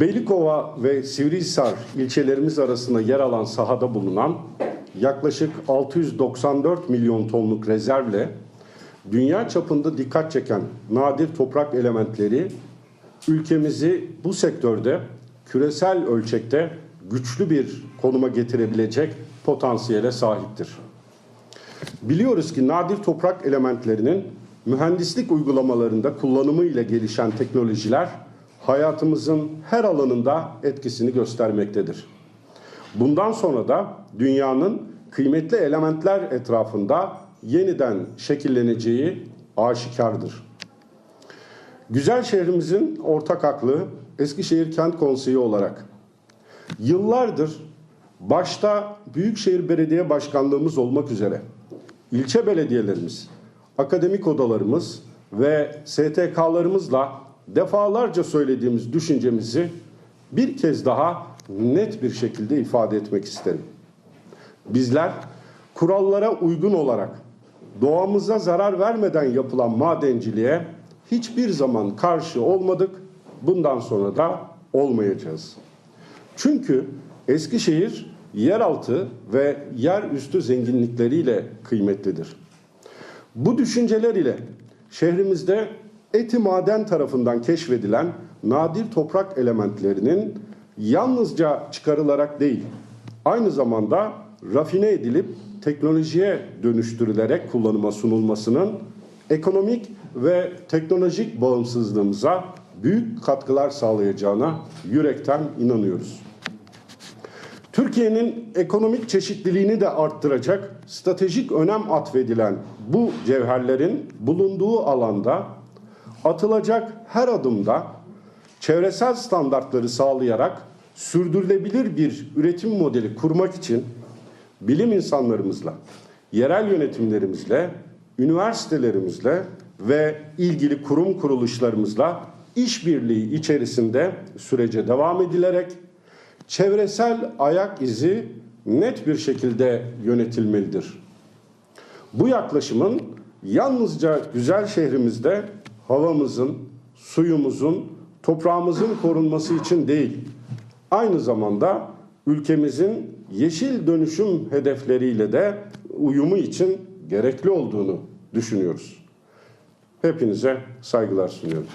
Beylikova ve Sivrihisar ilçelerimiz arasında yer alan sahada bulunan yaklaşık 694 milyon tonluk rezervle dünya çapında dikkat çeken nadir toprak elementleri ülkemizi bu sektörde küresel ölçekte güçlü bir konuma getirebilecek potansiyele sahiptir. Biliyoruz ki nadir toprak elementlerinin mühendislik uygulamalarında kullanımı ile gelişen teknolojiler hayatımızın her alanında etkisini göstermektedir. Bundan sonra da dünyanın kıymetli elementler etrafında yeniden şekilleneceği aşikardır. Güzel şehrimizin ortak aklı Eskişehir Kent Konseyi olarak yıllardır başta Büyükşehir Belediye Başkanlığımız olmak üzere ilçe belediyelerimiz, akademik odalarımız ve STK'larımızla defalarca söylediğimiz düşüncemizi bir kez daha net bir şekilde ifade etmek isterim. Bizler kurallara uygun olarak doğamıza zarar vermeden yapılan madenciliğe hiçbir zaman karşı olmadık. Bundan sonra da olmayacağız. Çünkü Eskişehir yeraltı ve yerüstü zenginlikleriyle kıymetlidir. Bu düşünceler ile şehrimizde eti maden tarafından keşfedilen nadir toprak elementlerinin yalnızca çıkarılarak değil, aynı zamanda rafine edilip teknolojiye dönüştürülerek kullanıma sunulmasının ekonomik ve teknolojik bağımsızlığımıza büyük katkılar sağlayacağına yürekten inanıyoruz. Türkiye'nin ekonomik çeşitliliğini de arttıracak stratejik önem atfedilen bu cevherlerin bulunduğu alanda atılacak her adımda çevresel standartları sağlayarak sürdürülebilir bir üretim modeli kurmak için bilim insanlarımızla, yerel yönetimlerimizle, üniversitelerimizle ve ilgili kurum kuruluşlarımızla işbirliği içerisinde sürece devam edilerek çevresel ayak izi net bir şekilde yönetilmelidir. Bu yaklaşımın yalnızca güzel şehrimizde havamızın, suyumuzun, toprağımızın korunması için değil, aynı zamanda ülkemizin yeşil dönüşüm hedefleriyle de uyumu için gerekli olduğunu düşünüyoruz. Hepinize saygılar sunuyorum.